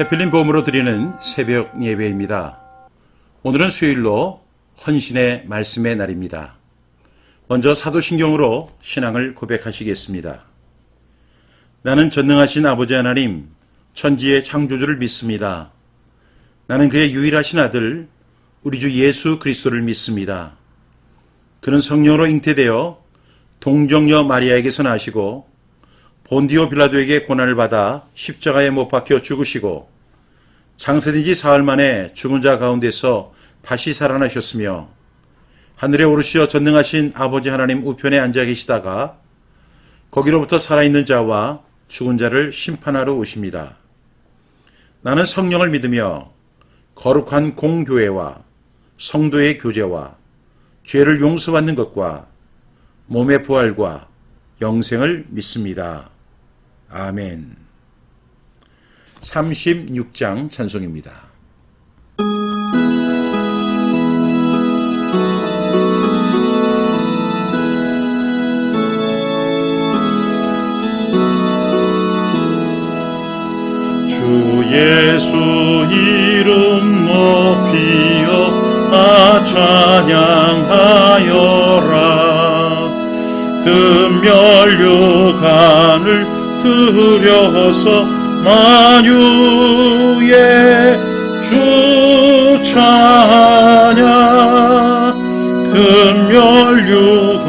태필린 보험으로 드리는 새벽 예배입니다. 오늘은 수요일로 헌신의 말씀의 날입니다. 먼저 사도신경으로 신앙을 고백하시겠습니다. 나는 전능하신 아버지 하나님, 천지의 창조주를 믿습니다. 나는 그의 유일하신 아들, 우리 주 예수 그리스도를 믿습니다. 그는 성령으로 잉태되어 동정녀 마리아에게서 나시고 본디오 빌라도에게 고난을 받아 십자가에 못 박혀 죽으시고 장세된 지 사흘 만에 죽은 자 가운데서 다시 살아나셨으며 하늘에 오르시어 전능하신 아버지 하나님 우편에 앉아 계시다가 거기로부터 살아있는 자와 죽은 자를 심판하러 오십니다. 나는 성령을 믿으며 거룩한 공교회와 성도의 교제와 죄를 용서받는 것과 몸의 부활과 영생을 믿습니다. 아멘. 36장 찬송입니다. 주 예수 이름 높이어 다 찬양하여라 금멸류관을 들여서 만유의 주 찬양 금멸류관을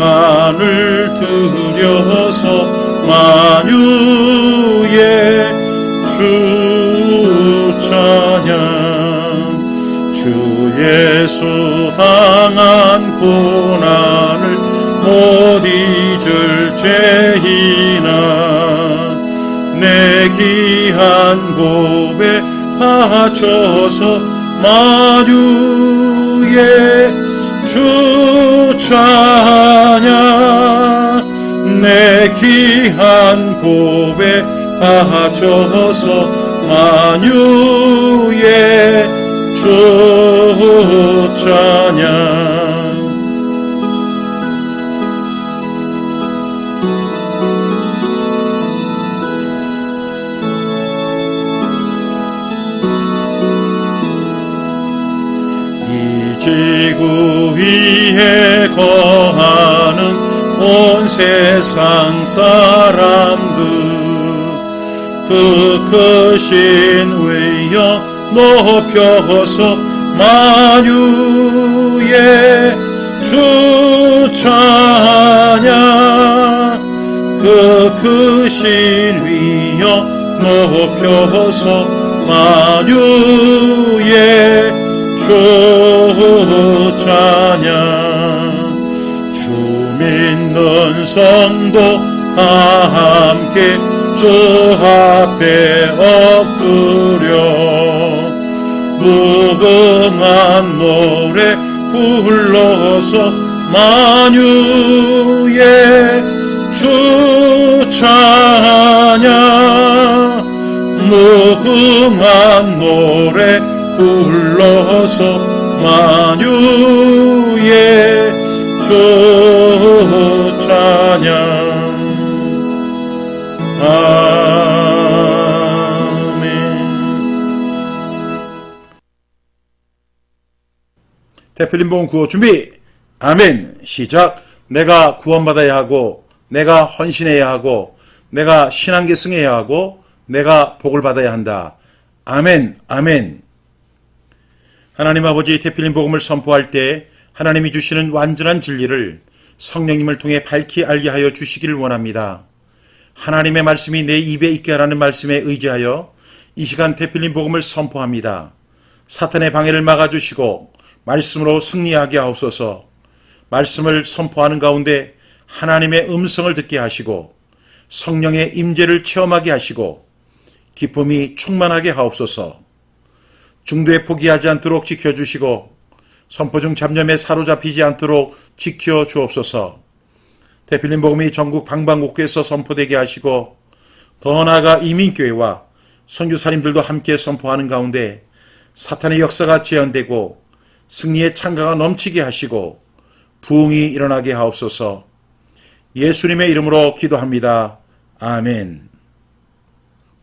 들여서 만유의 주 찬양 주 예수 당한 고난을 못 잊을 죄이 고백 바쳐서 만유의 주 찬양 내 귀한 고백 바쳐서 만유의 주 찬양 위에 거하는 온 세상 사람들 그 크신 위여 높여서 만유의 주 찬양. 그 크신 위여 높여서 만유의 주 찬양 주 믿는 성도 다 함께 주 앞에 엎드려. 무궁한 노래 불러서 만유의 주 찬양 무궁한 노래 불러서 만유의 주 찬양 아멘. 대필림봉 구호 준비. 아멘. 시작. 내가 구원받아야 하고 내가 헌신해야 하고 내가 신앙 계승해야 하고 내가 복을 받아야 한다. 아멘. 아멘 하나님 아버지 대필린 복음을 선포할 때 하나님이 주시는 완전한 진리를 성령님을 통해 밝히 알게 하여 주시기를 원합니다. 하나님의 말씀이 내 입에 있게 하라는 말씀에 의지하여 이 시간 대필린 복음을 선포합니다. 사탄의 방해를 막아주시고 말씀으로 승리하게 하옵소서 말씀을 선포하는 가운데 하나님의 음성을 듣게 하시고 성령의 임재를 체험하게 하시고 기쁨이 충만하게 하옵소서 중도에 포기하지 않도록 지켜주시고 선포 중 잡념에 사로잡히지 않도록 지켜주옵소서 대필린 복음이 전국 방방곡곡에서 선포되게 하시고 더 나아가 이민교회와 선교사님들도 함께 선포하는 가운데 사탄의 역사가 재현되고 승리의 창가가 넘치게 하시고 부흥이 일어나게 하옵소서 예수님의 이름으로 기도합니다. 아멘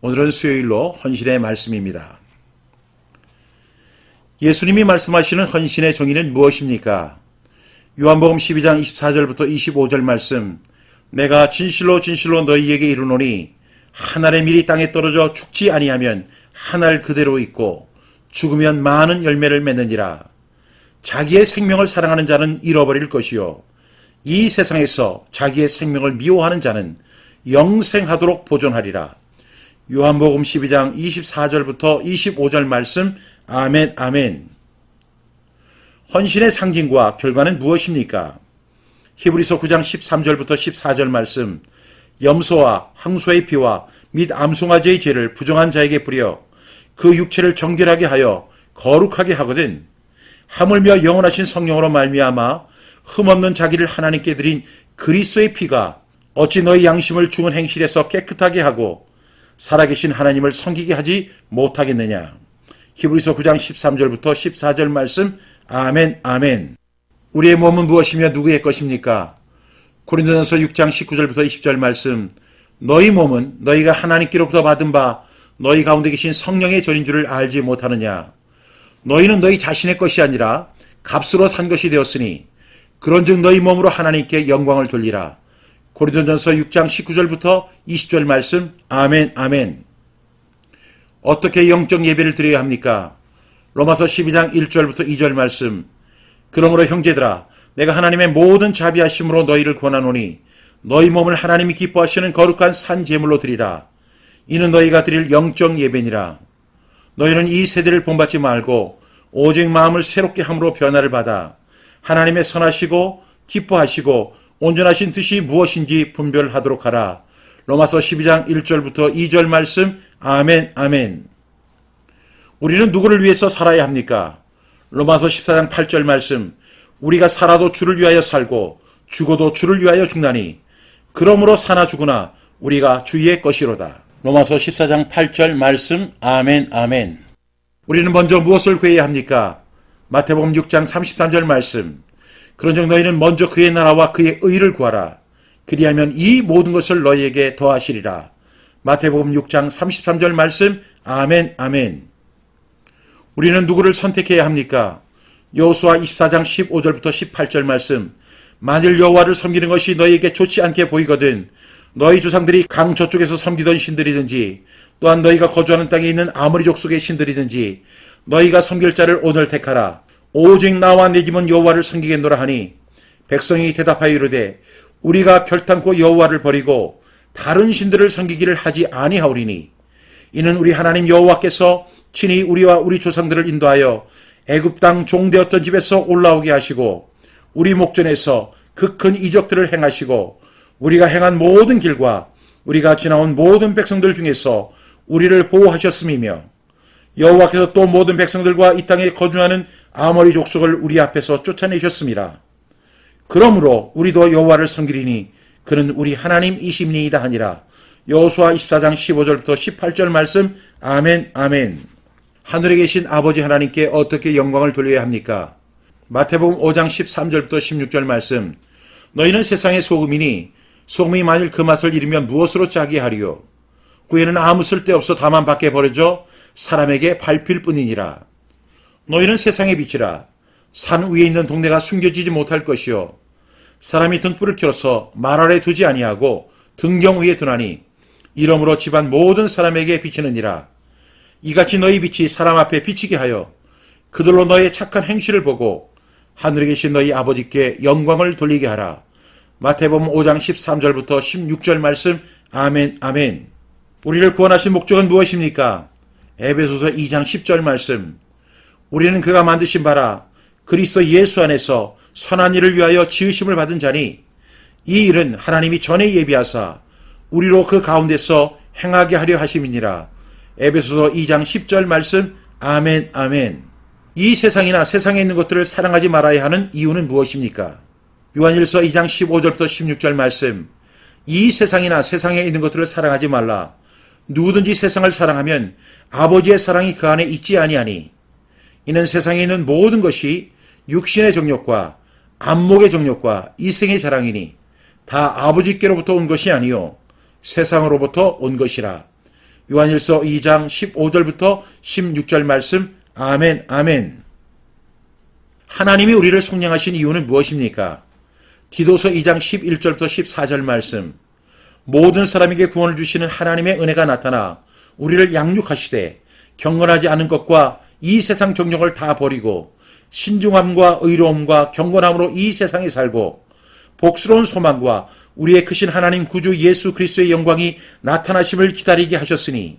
오늘은 수요일로 헌신의 말씀입니다. 예수님이 말씀하시는 헌신의 정의는 무엇입니까? 요한복음 12장 24절부터 25절 말씀 내가 진실로 진실로 너희에게 이르노니 한 알의 밀이 땅에 떨어져 죽지 아니하면 한 알 그대로 있고 죽으면 많은 열매를 맺느니라. 자기의 생명을 사랑하는 자는 잃어버릴 것이요. 이 세상에서 자기의 생명을 미워하는 자는 영생하도록 보존하리라. 요한복음 12장 24절부터 25절 말씀 아멘 아멘. 헌신의 상징과 결과는 무엇입니까? 히브리서 9장 13절부터 14절 말씀 염소와 항소의 피와 및 암송아지의 죄를 부정한 자에게 뿌려 그 육체를 정결하게 하여 거룩하게 하거든 하물며 영원하신 성령으로 말미암아 흠없는 자기를 하나님께 드린 그리스도의 피가 어찌 너희 양심을 죽은 행실에서 깨끗하게 하고 살아계신 하나님을 섬기게 하지 못하겠느냐. 히브리서 9장 13절부터 14절 말씀 아멘 아멘. 우리의 몸은 무엇이며 누구의 것입니까? 고린도전서 6장 19절부터 20절 말씀 너희 몸은 너희가 하나님께로부터 받은 바 너희 가운데 계신 성령의 전인 줄을 알지 못하느냐. 너희는 너희 자신의 것이 아니라 값으로 산 것이 되었으니 그런즉 너희 몸으로 하나님께 영광을 돌리라. 고린도전서 6장 19절부터 20절 말씀 아멘 아멘. 어떻게 영적 예배를 드려야 합니까? 로마서 12장 1절부터 2절 말씀 그러므로 형제들아 내가 하나님의 모든 자비하심으로 너희를 권하노니 너희 몸을 하나님이 기뻐하시는 거룩한 산 제물로 드리라. 이는 너희가 드릴 영적 예배니라. 너희는 이 세대를 본받지 말고 오직 마음을 새롭게 함으로 변화를 받아 하나님의 선하시고 기뻐하시고 온전하신 뜻이 무엇인지 분별하도록 하라. 로마서 12장 1절부터 2절 말씀 아멘 아멘. 우리는 누구를 위해서 살아야 합니까? 로마서 14장 8절 말씀 우리가 살아도 주를 위하여 살고 죽어도 주를 위하여 죽나니 그러므로 사나 죽으나 우리가 주의 것이로다. 로마서 14장 8절 말씀 아멘 아멘. 우리는 먼저 무엇을 구해야 합니까? 마태복음 6장 33절 말씀 그런즉 너희는 먼저 그의 나라와 그의 의를 구하라. 그리하면 이 모든 것을 너희에게 더하시리라. 마태복음 6장 33절 말씀 아멘 아멘. 우리는 누구를 선택해야 합니까? 여호수아 24장 15절부터 18절 말씀 만일 여호와를 섬기는 것이 너희에게 좋지 않게 보이거든 너희 조상들이 강 저쪽에서 섬기던 신들이든지 또한 너희가 거주하는 땅에 있는 아무리 족속의 신들이든지 너희가 섬길 자를 오늘 택하라 오직 나와 내 집은 여호와를 섬기겠노라 하니 백성이 대답하여 이르되 우리가 결탄코 여호와를 버리고 다른 신들을 섬기기를 하지 아니하오리니 이는 우리 하나님 여호와께서 친히 우리와 우리 조상들을 인도하여 애굽 땅 종되었던 집에서 올라오게 하시고 우리 목전에서 그 큰 이적들을 행하시고 우리가 행한 모든 길과 우리가 지나온 모든 백성들 중에서 우리를 보호하셨음이며 여호와께서 또 모든 백성들과 이 땅에 거주하는 아모리 족속을 우리 앞에서 쫓아내셨습니다. 그러므로 우리도 여호와를 섬기리니 그는 우리 하나님이심니이다 하니라. 여호수아 24장 15절부터 18절 말씀 아멘 아멘. 하늘에 계신 아버지 하나님께 어떻게 영광을 돌려야 합니까? 마태복음 5장 13절부터 16절 말씀 너희는 세상의 소금이니 소금이 만일 그 맛을 잃으면 무엇으로 짜게 하리요? 구에는 아무 쓸데없어 다만 밖에 버려져 사람에게 밟힐 뿐이니라. 너희는 세상의 빛이라. 산 위에 있는 동네가 숨겨지지 못할 것이요. 사람이 등불을 켜서 말 아래 두지 아니하고 등경 위에 두나니 이러므로 집안 모든 사람에게 비치느니라. 이같이 너희 빛이 사람 앞에 비치게 하여 그들로 너의 착한 행실을 보고 하늘에 계신 너희 아버지께 영광을 돌리게 하라. 마태복음 5장 13절부터 16절 말씀 아멘 아멘. 우리를 구원하신 목적은 무엇입니까? 에베소서 2장 10절 말씀. 우리는 그가 만드신 바라 그리스도 예수 안에서 선한 일을 위하여 지으심을 받은 자니 이 일은 하나님이 전에 예비하사 우리로 그 가운데서 행하게 하려 하심이니라. 에베소서 2장 10절 말씀 아멘 아멘. 이 세상이나 세상에 있는 것들을 사랑하지 말아야 하는 이유는 무엇입니까? 요한일서 2장 15절부터 16절 말씀 이 세상이나 세상에 있는 것들을 사랑하지 말라. 누구든지 세상을 사랑하면 아버지의 사랑이 그 안에 있지 아니하니 이는 세상에 있는 모든 것이 육신의 정욕과 안목의 정욕과 이생의 자랑이니 다 아버지께로부터 온 것이 아니요 세상으로부터 온 것이라. 요한일서 2장 15절부터 16절 말씀 아멘 아멘 하나님이 우리를 속량하신 이유는 무엇입니까? 디도서 2장 11절부터 14절 말씀 모든 사람에게 구원을 주시는 하나님의 은혜가 나타나 우리를 양육하시되 경건하지 않은 것과 이 세상 정력을 다 버리고 신중함과 의로움과 경건함으로 이 세상에 살고 복스러운 소망과 우리의 크신 하나님 구주 예수 그리스도의 영광이 나타나심을 기다리게 하셨으니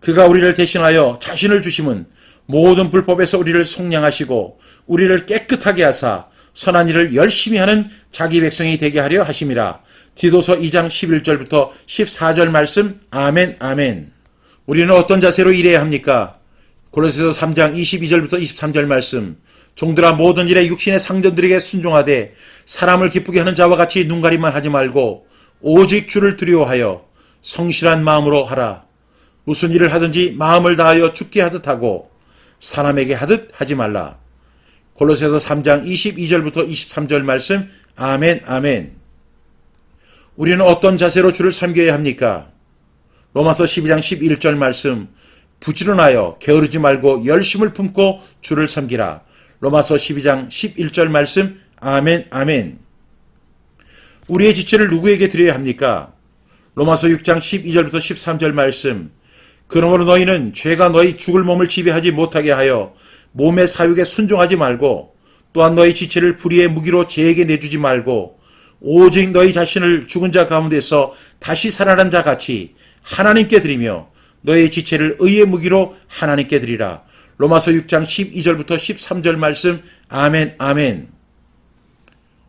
그가 우리를 대신하여 자신을 주심은 모든 불법에서 우리를 속량하시고 우리를 깨끗하게 하사 선한 일을 열심히 하는 자기 백성이 되게 하려 하심이라. 디도서 2장 11절부터 14절 말씀 아멘 아멘. 우리는 어떤 자세로 일해야 합니까? 골로새서 3장 22절부터 23절 말씀. 종들아 모든 일에 육신의 상전들에게 순종하되 사람을 기쁘게 하는 자와 같이 눈가림만 하지 말고 오직 주를 두려워하여 성실한 마음으로 하라. 무슨 일을 하든지 마음을 다하여 죽게 하듯 하고 사람에게 하듯 하지 말라. 골로새서 3장 22절부터 23절 말씀 아멘 아멘. 우리는 어떤 자세로 주를 섬겨야 합니까? 로마서 12장 11절 말씀 부지런하여 게으르지 말고 열심을 품고 주를 섬기라. 로마서 12장 11절 말씀 아멘 아멘. 우리의 지체를 누구에게 드려야 합니까? 로마서 6장 12절부터 13절 말씀 그러므로 너희는 죄가 너희 죽을 몸을 지배하지 못하게 하여 몸의 사육에 순종하지 말고 또한 너희 지체를 불의의 무기로 죄에게 내주지 말고 오직 너희 자신을 죽은 자 가운데서 다시 살아난 자 같이 하나님께 드리며 너희 지체를 의의 무기로 하나님께 드리라. 로마서 6장 12절부터 13절 말씀 아멘 아멘.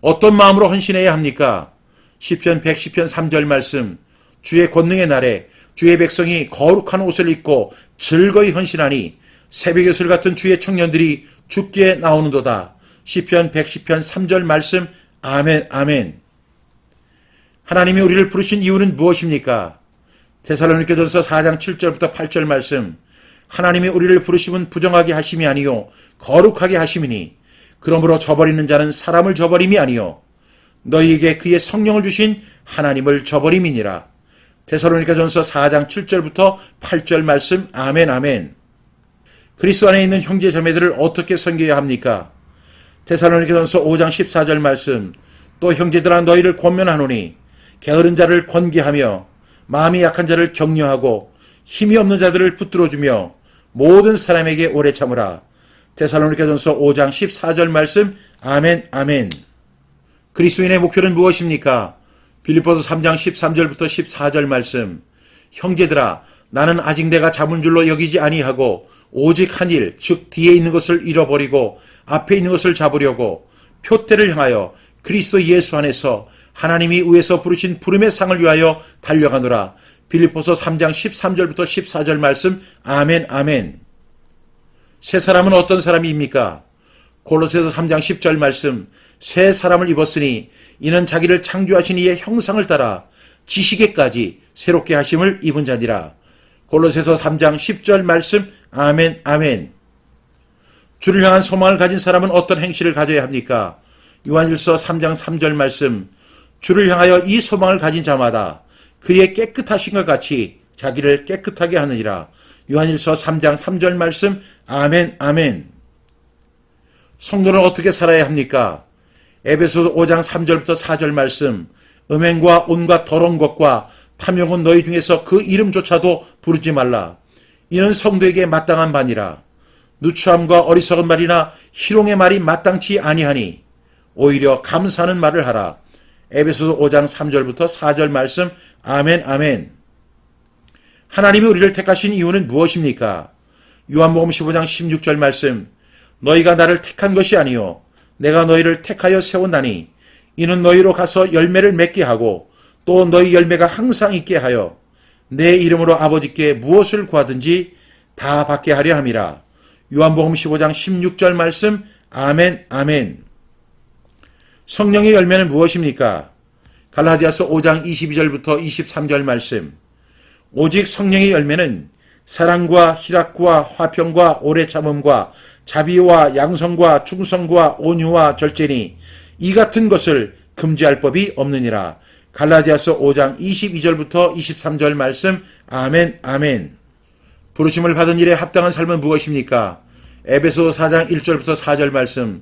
어떤 마음으로 헌신해야 합니까? 시편 110편 3절 말씀 주의 권능의 날에 주의 백성이 거룩한 옷을 입고 즐거이 헌신하니 새벽의 술 같은 주의 청년들이 죽게 나오는도다. 시편 110편 3절 말씀 아멘 아멘. 하나님이 우리를 부르신 이유는 무엇입니까? 데살로니케전서 4장 7절부터 8절 말씀 하나님이 우리를 부르심은 부정하게 하심이 아니요 거룩하게 하심이니 그러므로 저버리는 자는 사람을 저버림이 아니요 너희에게 그의 성령을 주신 하나님을 저버림이니라. 데살로니가전서 4장 7절부터 8절 말씀 아멘 아멘. 그리스도 안에 있는 형제 자매들을 어떻게 섬겨야 합니까? 데살로니가전서 5장 14절 말씀 또 형제들아 너희를 권면하노니 게으른 자를 권계하며 마음이 약한 자를 격려하고 힘이 없는 자들을 붙들어주며 모든 사람에게 오래 참으라. 데살로니가전서 5장 14절 말씀 아멘 아멘. 그리스도인의 목표는 무엇입니까? 빌립보서 3장 13절부터 14절 말씀. 형제들아 나는 아직 내가 잡은 줄로 여기지 아니하고 오직 한 일, 즉 뒤에 있는 것을 잃어버리고 앞에 있는 것을 잡으려고 표태를 향하여 그리스도 예수 안에서 하나님이 위에서 부르신 부름의 상을 위하여 달려가노라. 빌립보서 3장 13절부터 14절 말씀 아멘 아멘. 새 사람은 어떤 사람입니까? 골로새서 3장 10절 말씀 새 사람을 입었으니 이는 자기를 창조하신 이의 형상을 따라 지식에까지 새롭게 하심을 입은 자니라. 골로새서 3장 10절 말씀 아멘 아멘. 주를 향한 소망을 가진 사람은 어떤 행실을 가져야 합니까? 요한일서 3장 3절 말씀 주를 향하여 이 소망을 가진 자마다 그의 깨끗하신 것 같이 자기를 깨끗하게 하느니라. 요한일서 3장 3절 말씀 아멘 아멘. 성도는 어떻게 살아야 합니까? 에베소 5장 3절부터 4절 말씀 음행과 온갖 더러운 것과 탐욕은 너희 중에서 그 이름조차도 부르지 말라. 이는 성도에게 마땅한 바니라. 누추함과 어리석은 말이나 희롱의 말이 마땅치 아니하니 오히려 감사하는 말을 하라. 에베소 5장 3절부터 4절 말씀 아멘 아멘. 하나님이 우리를 택하신 이유는 무엇입니까? 요한복음 15장 16절 말씀 너희가 나를 택한 것이 아니요 내가 너희를 택하여 세운다니 이는 너희로 가서 열매를 맺게 하고 또 너희 열매가 항상 있게 하여 내 이름으로 아버지께 무엇을 구하든지 다 받게 하려 함이라. 요한복음 15장 16절 말씀 아멘 아멘. 성령의 열매는 무엇입니까? 갈라디아서 5장 22절부터 23절 말씀. 오직 성령의 열매는 사랑과 희락과 화평과 오래 참음과 자비와 양성과 충성과 온유와 절제니 이 같은 것을 금지할 법이 없느니라. 갈라디아서 5장 22절부터 23절 말씀 아멘 아멘 부르심을 받은 일에 합당한 삶은 무엇입니까? 에베소 4장 1절부터 4절 말씀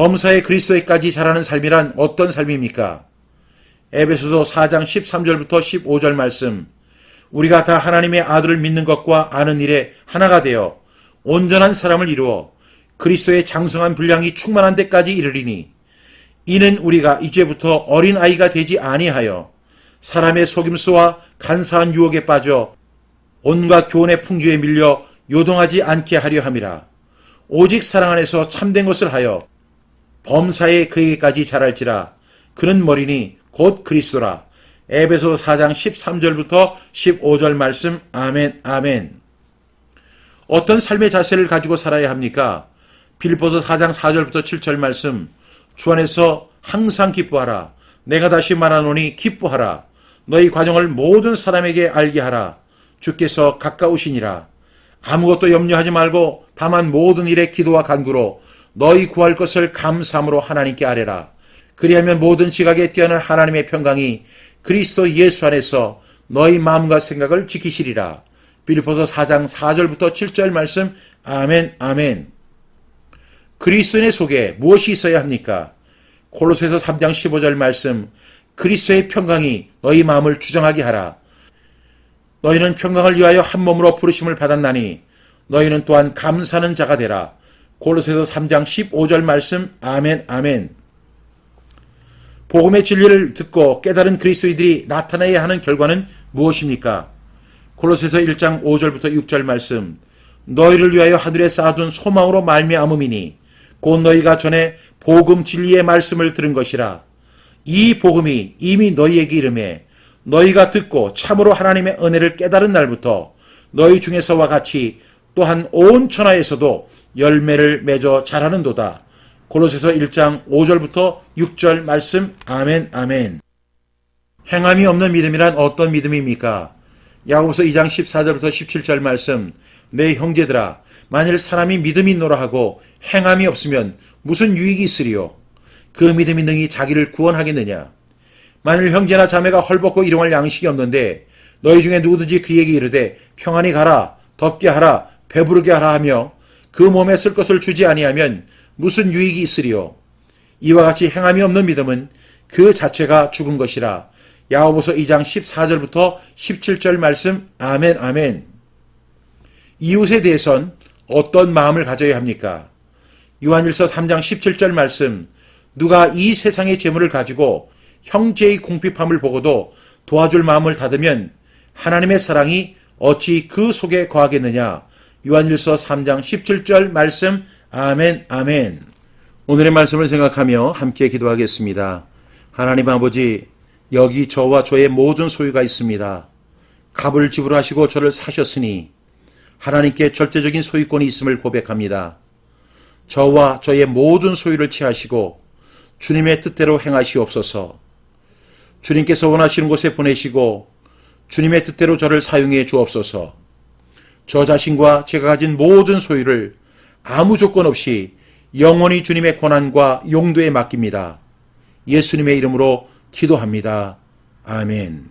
범사의 그리스도에까지 자라는 삶이란 어떤 삶입니까? 에베소서 4장 13절부터 15절 말씀. 우리가 다 하나님의 아들을 믿는 것과 아는 일에 하나가 되어 온전한 사람을 이루어 그리스도의 장성한 분량이 충만한 데까지 이르리니 이는 우리가 이제부터 어린 아이가 되지 아니하여 사람의 속임수와 간사한 유혹에 빠져 온갖 교훈의 풍주에 밀려 요동하지 않게 하려 함이라. 오직 사랑 안에서 참된 것을 하여 범사에 그에게까지 자랄지라. 그는 머리니 곧 그리스도라. 에베소 4장 13절부터 15절 말씀 아멘 아멘. 어떤 삶의 자세를 가지고 살아야 합니까? 빌보서 4장 4절부터 7절 말씀 주 안에서 항상 기뻐하라. 내가 다시 말하노니 기뻐하라. 너희 과정을 모든 사람에게 알게 하라. 주께서 가까우시니라. 아무것도 염려하지 말고 다만 모든 일에 기도와 간구로 너희 구할 것을 감사함으로 하나님께 아뢰라. 그리하면 모든 지각에 뛰어난 하나님의 평강이 그리스도 예수 안에서 너희 마음과 생각을 지키시리라. 빌리포서 4장 4절부터 7절 말씀 아멘 아멘. 그리스도인의 속에 무엇이 있어야 합니까? 콜로새서 3장 15절 말씀 그리스도의 평강이 너희 마음을 주정하게 하라. 너희는 평강을 위하여 한 몸으로 부르심을 받았나니 너희는 또한 감사하는 자가 되라. 골로새서 3장 15절 말씀 아멘 아멘. 복음의 진리를 듣고 깨달은 그리스도인들이 나타나야 하는 결과는 무엇입니까? 골로새서 1장 5절부터 6절 말씀 너희를 위하여 하늘에 쌓아둔 소망으로 말미암음이니 곧 너희가 전에 복음 진리의 말씀을 들은 것이라 이 복음이 이미 너희에게 이름에 너희가 듣고 참으로 하나님의 은혜를 깨달은 날부터 너희 중에서와 같이 또한 온 천하에서도 열매를 맺어 자라는도다. 고로새서 1장 5절부터 6절 말씀 아멘 아멘. 행함이 없는 믿음이란 어떤 믿음입니까? 야고보서 2장 14절부터 17절 말씀 내 형제들아 만일 사람이 믿음이 있노라 하고 행함이 없으면 무슨 유익이 있으리요? 그 믿음이 능히 자기를 구원하겠느냐? 만일 형제나 자매가 헐벗고 일용할 양식이 없는데 너희 중에 누구든지 그에게 이르되 평안히 가라 덥게 하라 배부르게 하라 하며 그 몸에 쓸 것을 주지 아니하면 무슨 유익이 있으리요? 이와 같이 행함이 없는 믿음은 그 자체가 죽은 것이라. 야고보서 2장 14절부터 17절 말씀. 아멘 아멘. 이웃에 대해선 어떤 마음을 가져야 합니까? 요한일서 3장 17절 말씀. 누가 이 세상의 재물을 가지고 형제의 궁핍함을 보고도 도와줄 마음을 닫으면 하나님의 사랑이 어찌 그 속에 거하겠느냐. 요한일서 3장 17절 말씀 아멘 아멘. 오늘의 말씀을 생각하며 함께 기도하겠습니다. 하나님 아버지 여기 저와 저의 모든 소유가 있습니다. 값을 지불하시고 저를 사셨으니 하나님께 절대적인 소유권이 있음을 고백합니다. 저와 저의 모든 소유를 취하시고 주님의 뜻대로 행하시옵소서. 주님께서 원하시는 곳에 보내시고 주님의 뜻대로 저를 사용해 주옵소서. 저 자신과 제가 가진 모든 소유를 아무 조건 없이 영원히 주님의 권한과 용도에 맡깁니다. 예수님의 이름으로 기도합니다. 아멘.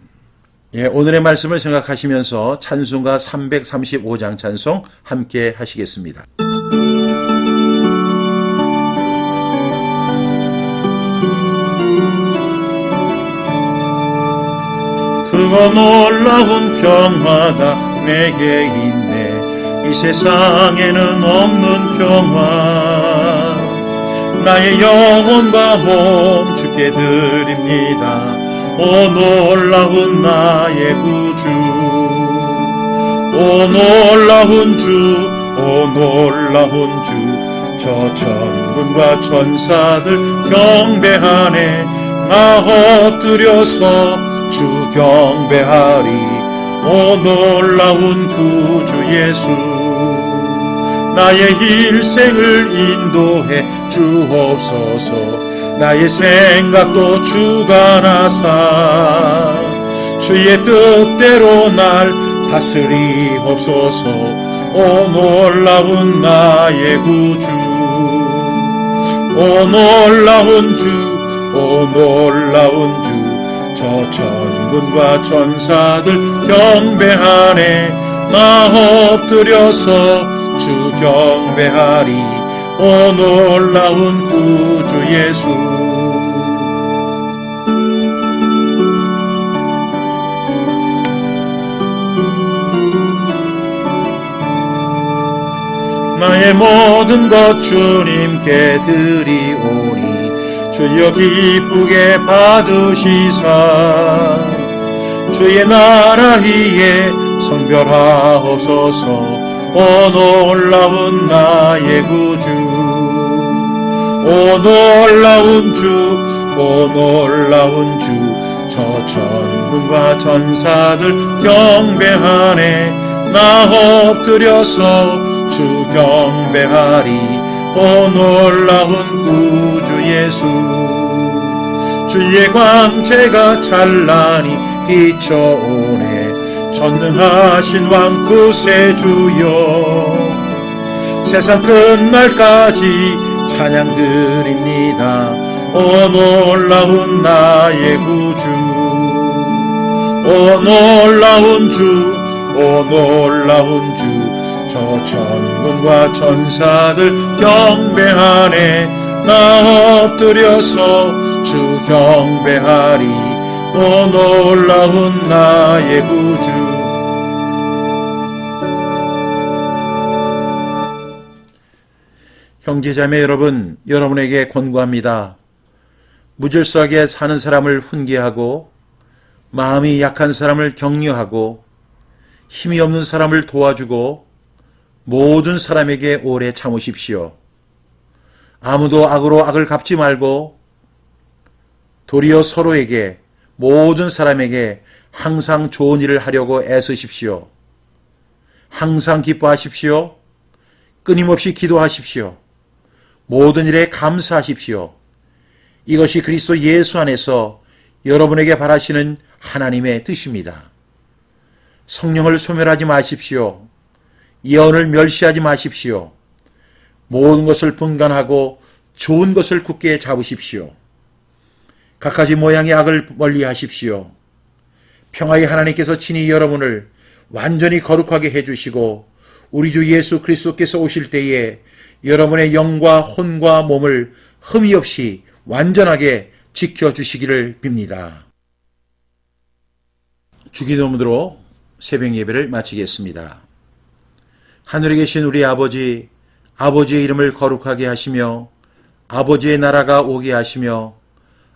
예, 오늘의 말씀을 생각하시면서 찬송가 335장 찬송 함께 하시겠습니다. 그거 놀라운 평화가 내게 있네 이 세상에는 없는 평화. 나의 영혼과 몸 주께 드립니다. 오 놀라운 나의 구주. 오 놀라운 주 오 놀라운 주. 저 천군과 천사들 경배하네 나 엎드려서 주 경배하리. 오 놀라운 구주 예수 나의 일생을 인도해 주옵소서. 나의 생각도 주관하사. 주의 뜻대로 날 다스리옵소서. 오 놀라운 나의 구주. 오 놀라운 주, 오 놀라운 주, 저 천군과 천사들 경배하네, 나 엎드려서 주 경배하리, 오 놀라운 구주 예수. 나의 모든 것 주님께 드리오니 주여 기쁘게 받으시사 주의 나라 위에 성별하옵소서 오 놀라운 나의 구주. 오 놀라운 주오 놀라운 주. 저 천군과 천사들 경배하네 나 엎드려서 주 경배하리. 오 놀라운 구주 예수. 주의 광채가 찬란히 비춰오네 전능하신 왕 구세주여. 세상 끝날까지 찬양 드립니다. 오 놀라운 나의 구주. 오 놀라운 주 오 놀라운 주. 저 천군과 천사들 경배하네. 나 엎드려서 주 경배하리 오 놀라운 나의 구주 형제자매 여러분 여러분에게 권고합니다 무질서하게 사는 사람을 훈계하고 마음이 약한 사람을 격려하고 힘이 없는 사람을 도와주고 모든 사람에게 오래 참으십시오. 아무도 악으로 악을 갚지 말고 도리어 서로에게 모든 사람에게 항상 좋은 일을 하려고 애쓰십시오. 항상 기뻐하십시오. 끊임없이 기도하십시오. 모든 일에 감사하십시오. 이것이 그리스도 예수 안에서 여러분에게 바라시는 하나님의 뜻입니다. 성령을 소멸하지 마십시오. 예언을 멸시하지 마십시오. 모든 것을 분간하고 좋은 것을 굳게 잡으십시오. 각가지 모양의 악을 멀리 하십시오. 평화의 하나님께서 친히 여러분을 완전히 거룩하게 해주시고 우리 주 예수 그리스도께서 오실 때에 여러분의 영과 혼과 몸을 흠이 없이 완전하게 지켜주시기를 빕니다. 주기도문으로 새벽 예배를 마치겠습니다. 하늘에 계신 우리 아버지, 아버지의 이름을 거룩하게 하시며 아버지의 나라가 오게 하시며